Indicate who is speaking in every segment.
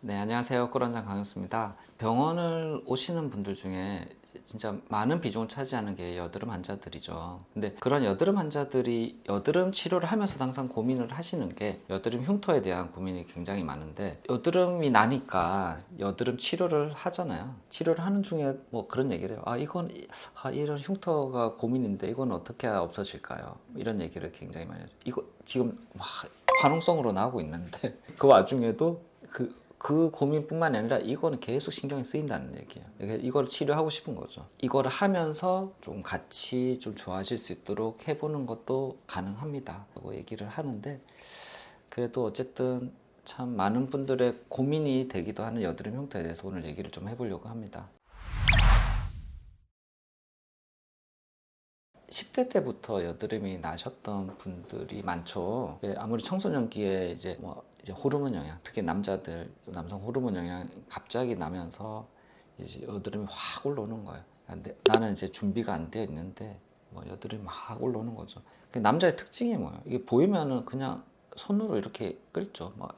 Speaker 1: 네, 안녕하세요. 꿀원장 강현수입니다. 병원을 오시는 분들 중에 진짜 많은 비중을 차지하는 게 여드름 환자들이죠. 근데 그런 여드름 환자들이 여드름 치료를 하면서 항상 고민을 하시는 게 여드름 흉터에 대한 고민이 굉장히 많은데 여드름이 나니까 여드름 치료를 하잖아요. 치료를 하는 중에 뭐 그런 얘기를 해요. 아, 이건 아, 이런 흉터가 고민인데 이건 어떻게 없어질까요? 이런 얘기를 굉장히 많이 하죠. 이거 지금 막 화농성으로 나오고 있는데 그 와중에도 그 그 고민뿐만 아니라 이거는 계속 신경이 쓰인다는 얘기예요. 이거를 치료하고 싶은 거죠. 이거를 하면서 좀 같이 좀 좋아질 수 있도록 해보는 것도 가능합니다. 라고 얘기를 하는데 그래도 어쨌든 참 많은 분들의 고민이 되기도 하는 여드름 흉터에 대해서 오늘 얘기를 좀 해보려고 합니다. 10대 때부터 여드름이 나셨던 분들이 많죠. 예, 아무리 청소년기에 이제 뭐 이제 호르몬 영향, 특히 남자들 또 남성 호르몬 영향 갑자기 나면서 이제 여드름이 확 올라오는 거예요. 근데 나는 이제 준비가 안 되어 있는데 뭐 여드름이 막 올라오는 거죠. 그 남자의 특징이 뭐예요? 이게 보이면은 그냥 손으로 이렇게 끌죠. 뭐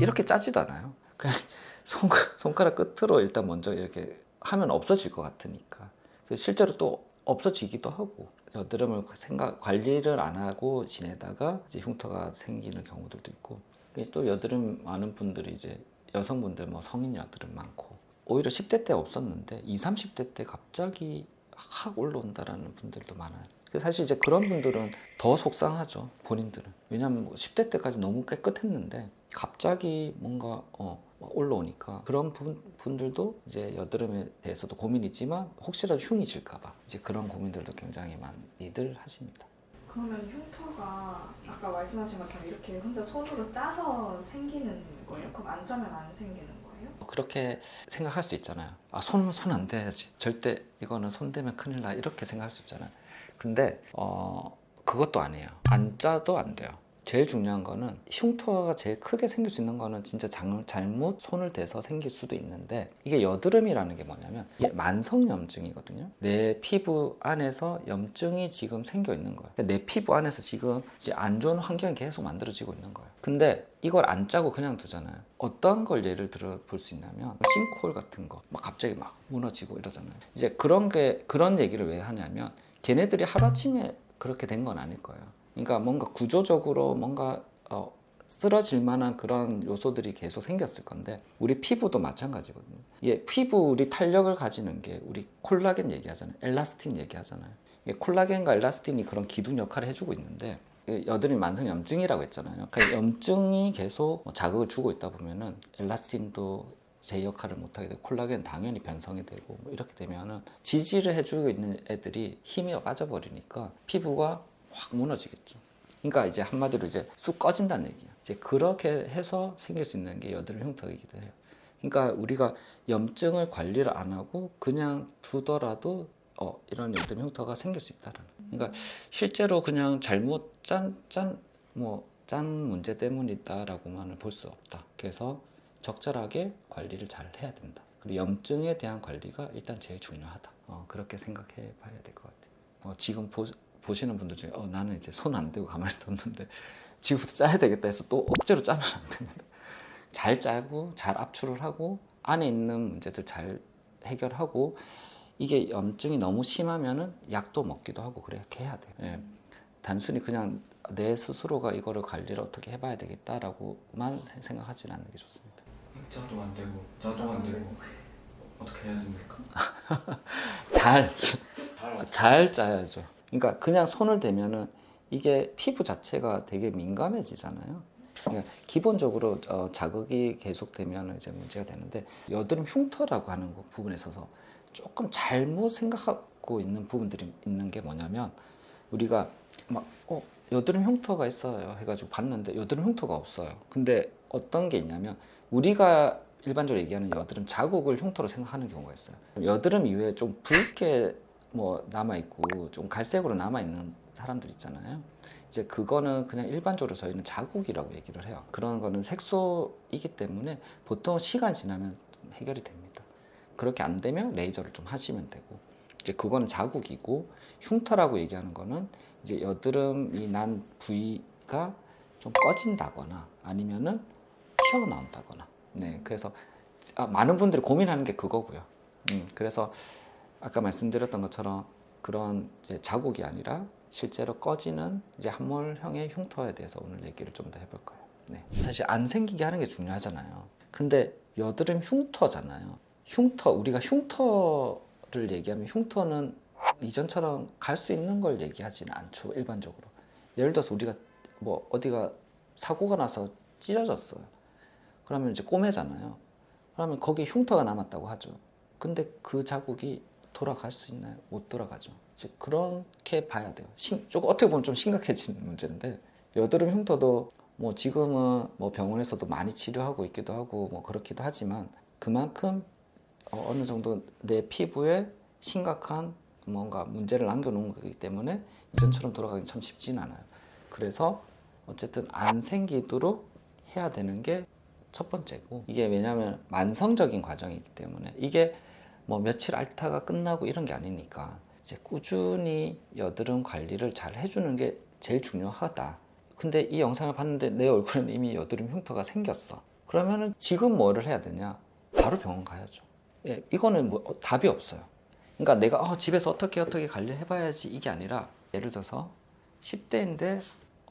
Speaker 1: 이렇게 짜지도 않아요. 그냥 손, 손가락 끝으로 일단 먼저 이렇게 하면 없어질 것 같으니까. 그 실제로 또 없어지기도 하고 여드름을 생각 관리를 안 하고 지내다가 이제 흉터가 생기는 경우들도 있고 또 여드름 많은 분들이 이제 여성분들 뭐 성인 여드름 많고 오히려 10대 때 없었는데 20, 30대 때 갑자기 확 올라온다라는 분들도 많아요. 그 사실 이제 그런 분들은 더 속상하죠 본인들은 왜냐하면 뭐 10대 때까지 너무 깨끗했는데 갑자기 뭔가 어, 막 올라오니까 그런 분, 분들도 이제 여드름에 대해서도 고민이지만 혹시라도 흉이 질까봐 이제 그런 고민들도 굉장히 많이들 하십니다.
Speaker 2: 그러면 흉터가 아까 말씀하신 것처럼 이렇게 혼자 손으로 짜서 생기는 거예요? 그럼 안 짜면 안 생기는 거예요?
Speaker 1: 그렇게 생각할 수 있잖아요. 아, 손, 손 안 대야지. 절대 이거는 손 대면 큰일 나. 이렇게 생각할 수 있잖아요. 근데, 어, 그것도 아니에요. 안 짜도 안 돼요. 제일 중요한 거는 흉터가 제일 크게 생길 수 있는 거는 진짜 장- 잘못 손을 대서 생길 수도 있는데 이게 여드름이라는 게 뭐냐면 이게 만성 염증이거든요. 내 피부 안에서 염증이 지금 생겨 있는 거예요. 내 피부 안에서 지금 안 좋은 환경이 계속 만들어지고 있는 거예요. 근데 이걸 안 짜고 그냥 두잖아요. 어떤 걸 예를 들어 볼 수 있냐면 싱크홀 같은 거 막 갑자기 막 무너지고 이러잖아요. 이제 그런 게 그런 얘기를 왜 하냐면 걔네들이 하루아침에 그렇게 된 건 아닐 거예요. 그러니까 뭔가 구조적으로 뭔가 어, 쓰러질 만한 그런 요소들이 계속 생겼을 건데 우리 피부도 마찬가지거든요. 예, 피부 우리 탄력을 가지는 게 우리 콜라겐 얘기하잖아요. 엘라스틴 얘기하잖아요. 이 콜라겐과 엘라스틴이 그런 기둥 역할을 해주고 있는데 이 여드름이 만성 염증이라고 했잖아요. 그러니까 염증이 계속 뭐 자극을 주고 있다 보면은 엘라스틴도 제 역할을 못하게 되고 콜라겐 당연히 변성이 되고 뭐 이렇게 되면은 지지를 해주고 있는 애들이 힘이 빠져버리니까 피부가 확 무너지겠죠. 그러니까 이제 한마디로 이제 쑥 꺼진다는 얘기예요. 이제 그렇게 해서 생길 수 있는 게 여드름 흉터이기도 해요. 그러니까 우리가 염증을 관리를 안 하고 그냥 두더라도 어, 이런 여드름 흉터가 생길 수 있다는. 그러니까 실제로 그냥 잘못 짠 짠 뭐 짠 문제 때문이다라고만은 볼수 없다. 그래서 적절하게 관리를 잘 해야 된다. 그리고 염증에 대한 관리가 일단 제일 중요하다. 어, 그렇게 생각해 봐야 될 것 같아요. 어, 지금 보, 보시는 분들 중에 어, 나는 이제 손 안 대고 가만히 뒀는데 지금부터 짜야 되겠다 해서 또 억지로 짜면 안 됩니다. 잘 짜고 잘 압출을 하고 안에 있는 문제들 잘 해결하고 이게 염증이 너무 심하면은 약도 먹기도 하고 그렇게 해야 돼요. 예. 단순히 그냥 내 스스로가 이거를 관리를 어떻게 해봐야 되겠다라고만 생각하지는 않는 게 좋습니다.
Speaker 3: 짜도 안 되고 짜도 안 되고 어떻게 해야 됩니까?
Speaker 1: 잘잘잘 짜야죠. 그러니까 그냥 손을 대면은 이게 피부 자체가 되게 민감해지잖아요. 그러니까 기본적으로 어, 자극이 계속되면 이제 문제가 되는데 여드름 흉터라고 하는 그 부분에 있어서 조금 잘못 생각하고 있는 부분들이 있는 게 뭐냐면 우리가 막 어, 여드름 흉터가 있어요 해가지고 봤는데 여드름 흉터가 없어요. 근데 어떤 게 있냐면 우리가 일반적으로 얘기하는 여드름 자국을 흉터로 생각하는 경우가 있어요. 여드름 이외에 좀 붉게 뭐 남아 있고 좀 갈색으로 남아 있는 사람들 있잖아요. 이제 그거는 그냥 일반적으로 저희는 자국이라고 얘기를 해요. 그런 거는 색소이기 때문에 보통 시간 지나면 좀 해결이 됩니다. 그렇게 안 되면 레이저를 좀 하시면 되고 이제 그거는 자국이고 흉터라고 얘기하는 거는 이제 여드름이 난 부위가 좀 꺼진다거나 아니면은 튀어나온다거나 네, 그래서 아, 많은 분들이 고민하는 게 그거고요. 음, 그래서 아까 말씀드렸던 것처럼 그런 자국이 아니라 실제로 꺼지는 이제 함몰형의 흉터에 대해서 오늘 얘기를 좀 더 해볼 거예요. 네. 사실 안 생기게 하는 게 중요하잖아요. 근데 여드름 흉터잖아요. 흉터 우리가 흉터를 얘기하면 흉터는 이전처럼 갈 수 있는 걸 얘기하지는 않죠 일반적으로. 예를 들어서 우리가 뭐 어디가 사고가 나서 찢어졌어요. 그러면 이제 꼬매잖아요. 그러면 거기에 흉터가 남았다고 하죠. 근데 그 자국이 돌아갈 수 있나요? 못 돌아가죠. 이제 그렇게 봐야 돼요. 심, 조금 어떻게 보면 좀 심각해지는 문제인데 여드름 흉터도 뭐 지금은 뭐 병원에서도 많이 치료하고 있기도 하고 뭐 그렇기도 하지만 그만큼 어, 어느 정도 내 피부에 심각한 뭔가 문제를 남겨놓은 거기 때문에 이전처럼 돌아가기 참 쉽지는 않아요. 그래서 어쨌든 안 생기도록 해야 되는 게 첫 번째고 이게 왜냐하면 만성적인 과정이기 때문에 이게 뭐 며칠 앓다가 끝나고 이런 게 아니니까 이제 꾸준히 여드름 관리를 잘 해주는 게 제일 중요하다. 근데 이 영상을 봤는데 내 얼굴에는 이미 여드름 흉터가 생겼어. 그러면은 지금 뭐를 해야 되냐? 바로 병원 가야죠. 예, 이거는 뭐 어, 답이 없어요. 그러니까 내가 어, 집에서 어떻게 어떻게 관리를 해봐야지 이게 아니라 예를 들어서 10대인데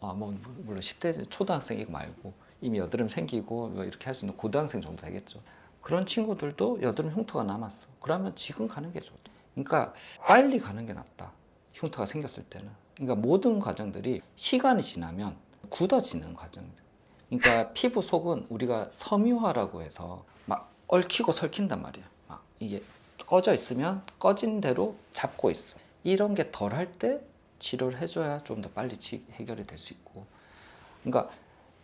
Speaker 1: 어, 뭐 물론 10대 초등학생이고 말고 이미 여드름 생기고 뭐 이렇게 할 수 있는 고등학생 정도 되겠죠. 그런 친구들도 여드름 흉터가 남았어. 그러면 지금 가는 게 좋다. 그러니까 빨리 가는 게 낫다. 흉터가 생겼을 때는. 그러니까 모든 과정들이 시간이 지나면 굳어지는 과정들. 그러니까 피부 속은 우리가 섬유화라고 해서 막 얽히고 설킨단 말이야. 막 이게 꺼져 있으면 꺼진 대로 잡고 있어. 이런 게 덜 할 때 치료를 해줘야 좀 더 빨리 치- 해결이 될 수 있고. 그러니까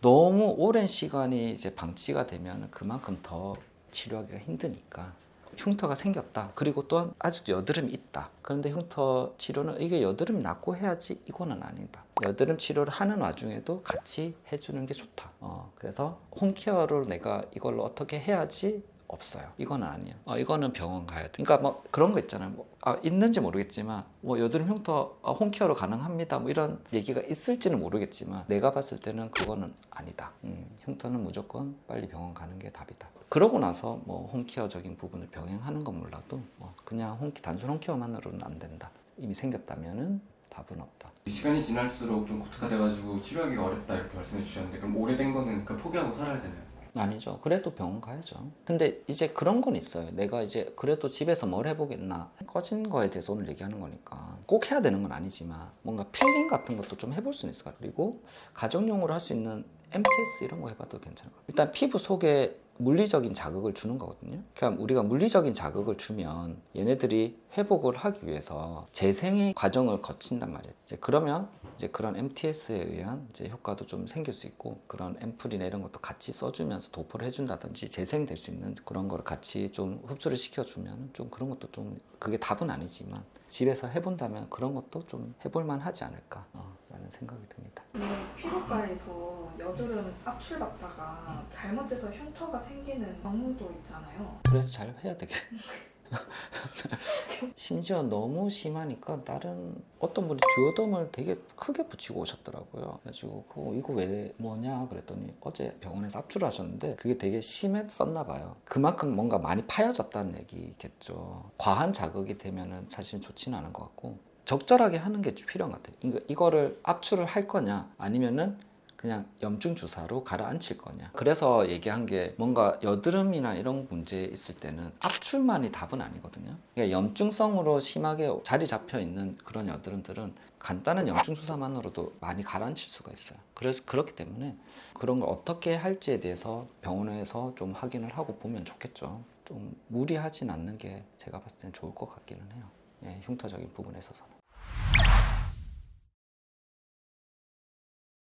Speaker 1: 너무 오랜 시간이 이제 방치가 되면 그만큼 더 치료하기가 힘드니까 흉터가 생겼다. 그리고 또한 아직도 여드름이 있다. 그런데 흉터 치료는 이게 여드름이 낫고 해야지 이거는 아니다. 여드름 치료를 하는 와중에도 같이 해주는 게 좋다. 어, 그래서 홈케어를 내가 이걸로 어떻게 해야지 없어요. 이거는 아니야. 어, 이거는 병원 가야 돼. 그러니까 뭐 그런 거 있잖아요. 뭐, 아, 있는지 모르겠지만 뭐 여드름 흉터 아, 홈케어로 가능합니다. 뭐 이런 얘기가 있을지는 모르겠지만 내가 봤을 때는 그거는 아니다. 음, 흉터는 무조건 빨리 병원 가는 게 답이다. 그러고 나서 뭐 홈케어적인 부분을 병행하는 건 몰라도 뭐 그냥 홈 단순 홈케어만으로는 안 된다. 이미 생겼다면은 답은 없다.
Speaker 3: 시간이 지날수록 좀 고착화돼가지고 치료하기가 어렵다 이렇게 말씀해 주셨는데 그럼 오래된 거는 그 포기하고 살아야 되나요?
Speaker 1: 아니죠. 그래도 병원 가야죠. 근데 이제 그런 건 있어요. 내가 이제 그래도 집에서 뭘 해보겠나. 꺼진 거에 대해서 오늘 얘기하는 거니까. 꼭 해야 되는 건 아니지만 뭔가 필링 같은 것도 좀 해볼 수는 있을 것 같아요. 그리고 가정용으로 할 수 있는 MTS 이런 거 해봐도 괜찮을 것 같아요. 일단 피부 속에 물리적인 자극을 주는 거거든요. 그러니까 우리가 물리적인 자극을 주면 얘네들이 회복을 하기 위해서 재생의 과정을 거친단 말이에요. 이제 그러면 이제 그런 MTS에 의한 이제 효과도 좀 생길 수 있고 그런 앰플이나 이런 것도 같이 써주면서 도포를 해준다든지 재생될 수 있는 그런 걸 같이 좀 흡수를 시켜주면 좀 그런 것도 좀 그게 답은 아니지만 집에서 해본다면 그런 것도 좀 해볼만 하지 않을까 어, 라는 생각이 듭니다.
Speaker 2: 피부과에서 여드름 압출받다가 잘못돼서 흉터가 생기는 경우도 있잖아요.
Speaker 1: 그래서 잘 해야 되겠. 심지어 너무 심하니까 다른 어떤 분이 듀오덤을 되게 크게 붙이고 오셨더라고요. 그래가지고 그거 이거 왜 뭐냐 그랬더니 어제 병원에서 압출을 하셨는데 그게 되게 심했었나 봐요. 그만큼 뭔가 많이 파여졌다는 얘기겠죠. 과한 자극이 되면은 사실 좋지는 않은 것 같고 적절하게 하는 게 필요한 것 같아요. 그러니까 이거를 압출을 할 거냐 아니면은 그냥 염증 주사로 가라앉힐 거냐. 그래서 얘기한 게 뭔가 여드름이나 이런 문제 있을 때는 압출만이 답은 아니거든요. 그러니까 염증성으로 심하게 자리 잡혀 있는 그런 여드름들은 간단한 염증 주사만으로도 많이 가라앉힐 수가 있어요. 그래서 그렇기 때문에 그런 걸 어떻게 할지에 대해서 병원에서 좀 확인을 하고 보면 좋겠죠. 좀 무리하진 않는 게 제가 봤을 때는 좋을 것 같기는 해요. 예, 흉터적인 부분에 있어서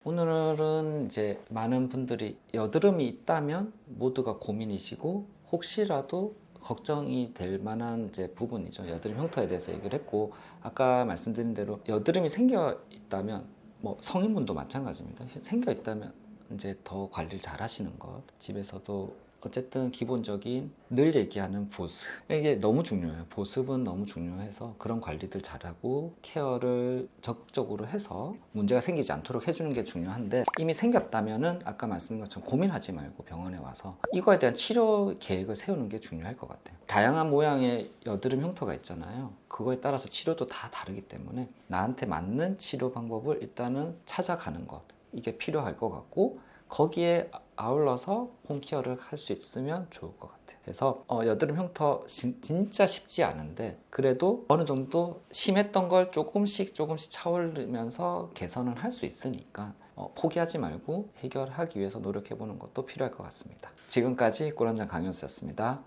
Speaker 1: 오늘은 이제 많은 분들이 여드름이 있다면 모두가 고민이시고 혹시라도 걱정이 될 만한 이제 부분이죠. 여드름 흉터에 대해서 얘기를 했고 아까 말씀드린 대로 여드름이 생겨 있다면 뭐 성인분도 마찬가지입니다. 생겨 있다면 이제 더 관리를 잘 하시는 것 집에서도 어쨌든 기본적인 늘 얘기하는 보습 이게 너무 중요해요. 보습은 너무 중요해서 그런 관리들 잘하고 케어를 적극적으로 해서 문제가 생기지 않도록 해주는 게 중요한데 이미 생겼다면은 아까 말씀드린 것처럼 고민하지 말고 병원에 와서 이거에 대한 치료 계획을 세우는 게 중요할 것 같아요. 다양한 모양의 여드름 흉터가 있잖아요. 그거에 따라서 치료도 다 다르기 때문에 나한테 맞는 치료 방법을 일단은 찾아가는 것 이게 필요할 것 같고 거기에 아울러서 홈케어를 할 수 있으면 좋을 것 같아요. 그래서 어, 여드름 흉터 진, 진짜 쉽지 않은데 그래도 어느 정도 심했던 걸 조금씩 조금씩 차오르면서 개선을 할 수 있으니까 어, 포기하지 말고 해결하기 위해서 노력해보는 것도 필요할 것 같습니다. 지금까지 꿀한장 강현수였습니다.